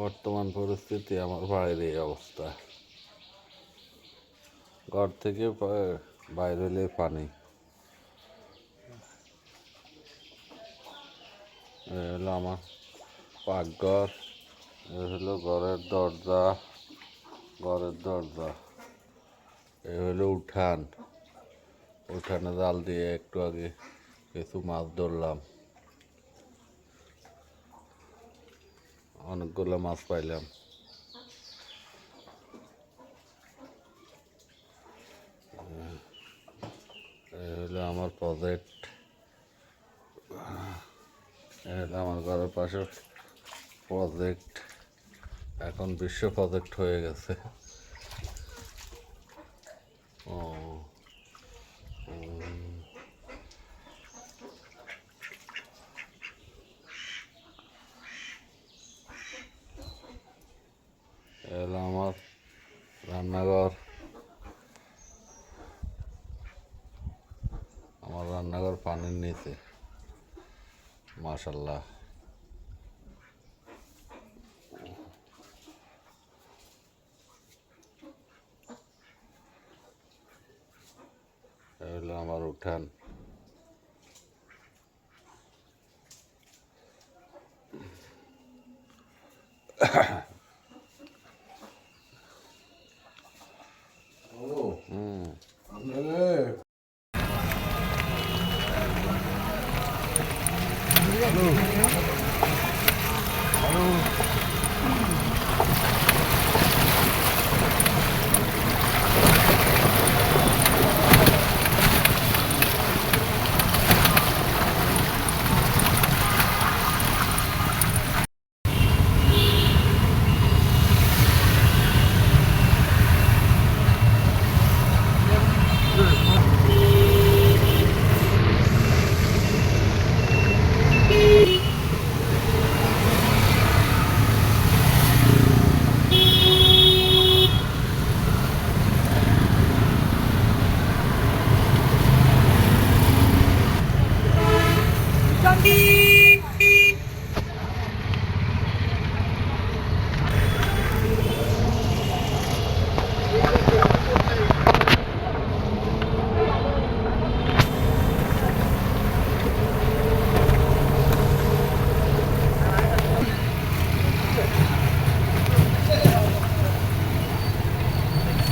বর্তমান পরিস্থিতি, আমার বাড়ির এই অবস্থা। ঘর থেকে বাইরে হলে পানি। হলো আমার পাকঘর, এ হলো ঘরের দরজা ঘরের দরজা। এই হলো উঠান। উঠানে জাল দিয়ে একটু আগে কিছু মাছ ধরলাম। অনেকগুলো মাছ পাইলাম। এই হলো আমার প্রজেক্ট হলো আমার ঘরের পাশে প্রজেক্ট এখন বিশ্ব প্রজেক্ট হয়ে গেছে। ও। এই হলো আমার রান্নাঘর। আমার রান্নাঘর পানির নিচে। মাশাল্লাহ হলো আমার উঠান। হুম Move.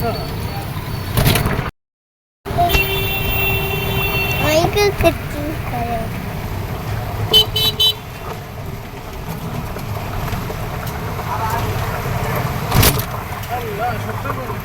아이가 그친가요 아, 나 젖병을